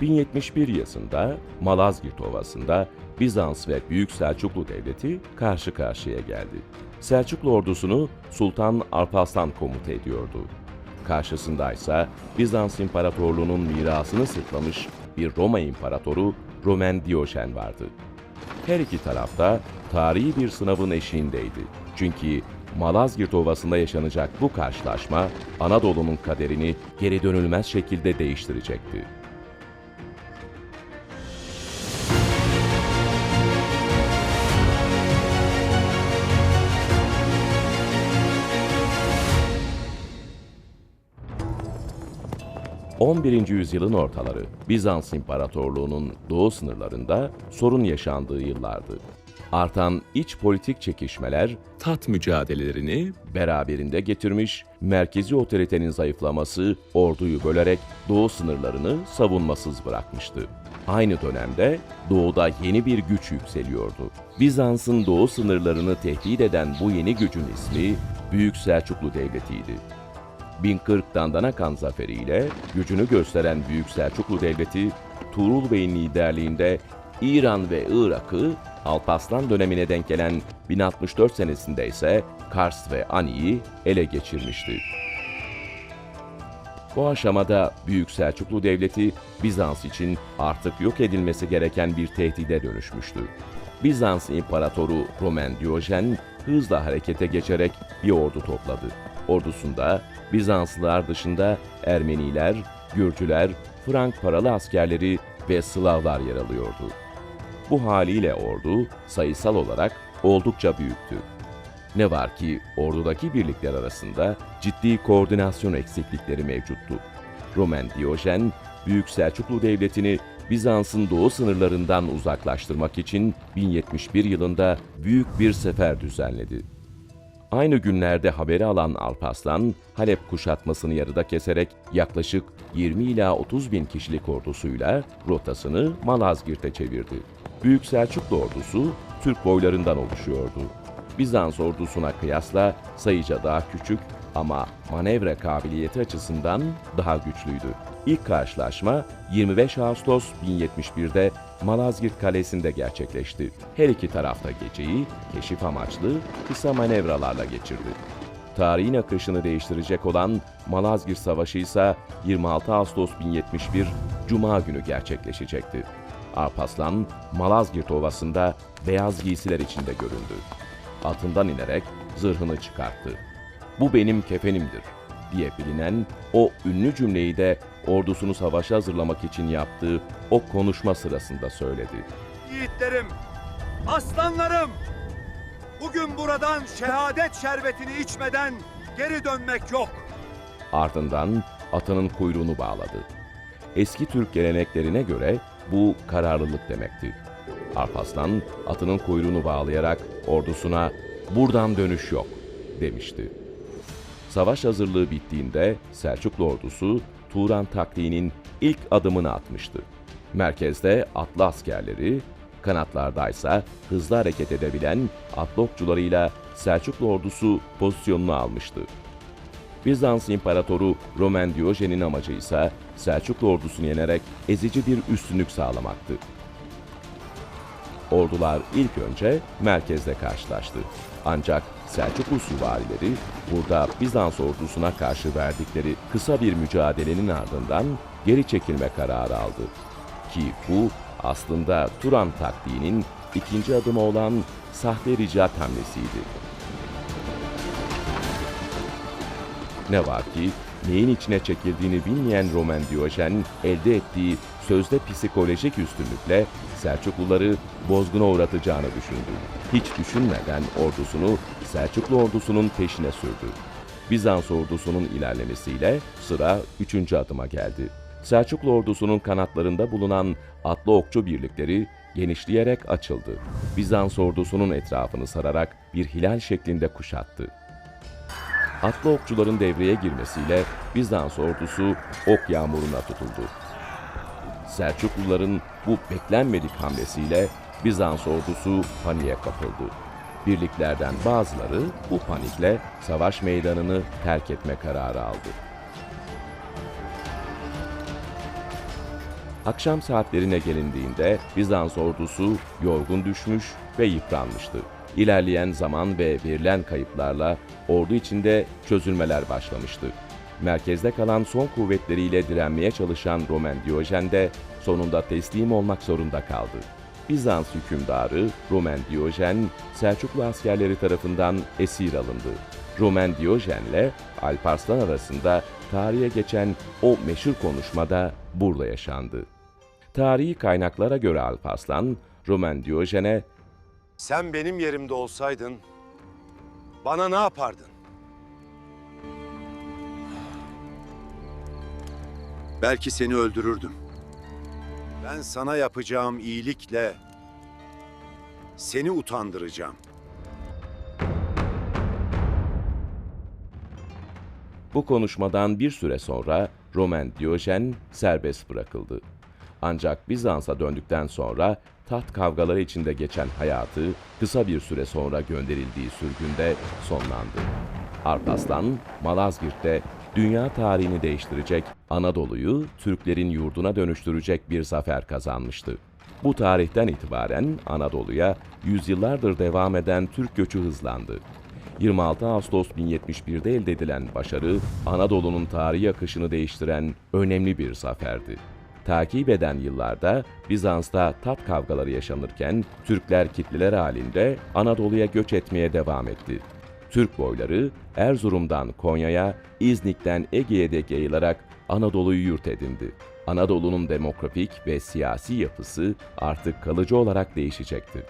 1071 yılında Malazgirt Ovası'nda Bizans ve Büyük Selçuklu Devleti karşı karşıya geldi. Selçuklu ordusunu Sultan Alparslan komuta ediyordu. Karşısında ise Bizans İmparatorluğu'nun mirasını sırtlamış bir Roma İmparatoru Roman Diyojen vardı. Her iki tarafta tarihi bir sınavın eşiğindeydi. Çünkü Malazgirt Ovası'nda yaşanacak bu karşılaşma Anadolu'nun kaderini geri dönülmez şekilde değiştirecekti. ...11. yüzyılın ortaları Bizans İmparatorluğu'nun doğu sınırlarında sorun yaşandığı yıllardı. Artan iç politik çekişmeler tat mücadelelerini beraberinde getirmiş, merkezi otoritenin zayıflaması orduyu bölerek doğu sınırlarını savunmasız bırakmıştı. Aynı dönemde doğuda yeni bir güç yükseliyordu. Bizans'ın doğu sınırlarını tehdit eden bu yeni gücün ismi Büyük Selçuklu Devleti'ydi. 1040 Dandanakan zaferiyle gücünü gösteren Büyük Selçuklu Devleti, Tuğrul Bey'in liderliğinde İran ve Irak'ı Alparslan dönemine denk gelen 1064 senesinde ise Kars ve Ani'yi ele geçirmişti. Bu aşamada Büyük Selçuklu Devleti Bizans için artık yok edilmesi gereken bir tehdide dönüşmüştü. Bizans İmparatoru Roman Diyojen hızla harekete geçerek bir ordu topladı. Ordusunda Bizanslılar dışında Ermeniler, Gürcüler, Frank paralı askerleri ve Slavlar yer alıyordu. Bu haliyle ordu sayısal olarak oldukça büyüktü. Ne var ki ordudaki birlikler arasında ciddi koordinasyon eksiklikleri mevcuttu. Roman Diyojen, Büyük Selçuklu Devleti'ni Bizans'ın doğu sınırlarından uzaklaştırmak için 1071 yılında büyük bir sefer düzenledi. Aynı günlerde haberi alan Alparslan, Halep kuşatmasını yarıda keserek yaklaşık 20 ila 30 bin kişilik ordusuyla rotasını Malazgirt'e çevirdi. Büyük Selçuklu ordusu Türk boylarından oluşuyordu. Bizans ordusuna kıyasla sayıca daha küçük ama manevra kabiliyeti açısından daha güçlüydü. İlk karşılaşma 25 Ağustos 1071'de Malazgirt Kalesi'nde gerçekleşti. Her iki tarafta geceyi keşif amaçlı kısa manevralarla geçirdi. Tarihin akışını değiştirecek olan Malazgirt Savaşı ise 26 Ağustos 1071 Cuma günü gerçekleşecekti. Alparslan, Malazgirt Ovası'nda beyaz giysiler içinde göründü. Altından inerek zırhını çıkarttı. Bu benim kefenimdir diye bilinen o ünlü cümleyi de ordusunu savaşa hazırlamak için yaptığı o konuşma sırasında söyledi. Yiğitlerim, aslanlarım, bugün buradan şehadet şerbetini içmeden geri dönmek yok. Ardından atının kuyruğunu bağladı. Eski Türk geleneklerine göre bu kararlılık demekti. Alparslan atının kuyruğunu bağlayarak ordusuna buradan dönüş yok demişti. Savaş hazırlığı bittiğinde Selçuklu ordusu Turan taktiğinin ilk adımını atmıştı. Merkezde atlı askerleri, kanatlardaysa hızlı hareket edebilen atlı okçularıyla Selçuklu ordusu pozisyonunu almıştı. Bizans İmparatoru Roman Diyojen'in amacı ise Selçuklu ordusunu yenerek ezici bir üstünlük sağlamaktı. Ordular ilk önce merkezde karşılaştı. Ancak Selçuklu süvarileri burada Bizans ordusuna karşı verdikleri kısa bir mücadelenin ardından geri çekilme kararı aldı. Ki bu aslında Turan taktiğinin ikinci adımı olan sahte ricat hamlesiydi. Ne var ki neyin içine çekildiğini bilmeyen Roman Diyojen elde ettiği sözde psikolojik üstünlükle Selçukluları bozguna uğratacağını düşündü. Hiç düşünmeden ordusunu Selçuklu ordusunun peşine sürdü. Bizans ordusunun ilerlemesiyle sıra üçüncü adıma geldi. Selçuklu ordusunun kanatlarında bulunan atlı okçu birlikleri genişleyerek açıldı. Bizans ordusunun etrafını sararak bir hilal şeklinde kuşattı. Atlı okçuların devreye girmesiyle Bizans ordusu ok yağmuruna tutuldu. Selçukluların bu beklenmedik hamlesiyle Bizans ordusu paniğe kapıldı. Birliklerden bazıları bu panikle savaş meydanını terk etme kararı aldı. Akşam saatlerine gelindiğinde Bizans ordusu yorgun düşmüş ve yıpranmıştı. İlerleyen zaman ve verilen kayıplarla ordu içinde çözülmeler başlamıştı. Merkezde kalan son kuvvetleriyle direnmeye çalışan Roman Diyojen de sonunda teslim olmak zorunda kaldı. Bizans hükümdarı Roman Diyojen, Selçuklu askerleri tarafından esir alındı. Roman Diyojen'le Alparslan arasında tarihe geçen o meşhur konuşmada burada yaşandı. Tarihi kaynaklara göre Alparslan, Roman Diyojen'e Sen benim yerimde olsaydın bana ne yapardın? Belki seni öldürürdüm. Ben sana yapacağım iyilikle seni utandıracağım. Bu konuşmadan bir süre sonra Roman Diyojen serbest bırakıldı. Ancak Bizans'a döndükten sonra taht kavgaları içinde geçen hayatı kısa bir süre sonra gönderildiği sürgünde sonlandı. Arpaslan, Malazgirt'te dünya tarihini değiştirecek, Anadolu'yu Türklerin yurduna dönüştürecek bir zafer kazanmıştı. Bu tarihten itibaren Anadolu'ya yüzyıllardır devam eden Türk göçü hızlandı. 26 Ağustos 1071'de elde edilen başarı, Anadolu'nun tarihi akışını değiştiren önemli bir zaferdi. Takip eden yıllarda Bizans'ta tat kavgaları yaşanırken Türkler kitleler halinde Anadolu'ya göç etmeye devam etti. Türk boyları Erzurum'dan Konya'ya, İznik'ten Ege'ye dek yayılarak Anadolu'yu yurt edindi. Anadolu'nun demografik ve siyasi yapısı artık kalıcı olarak değişecekti.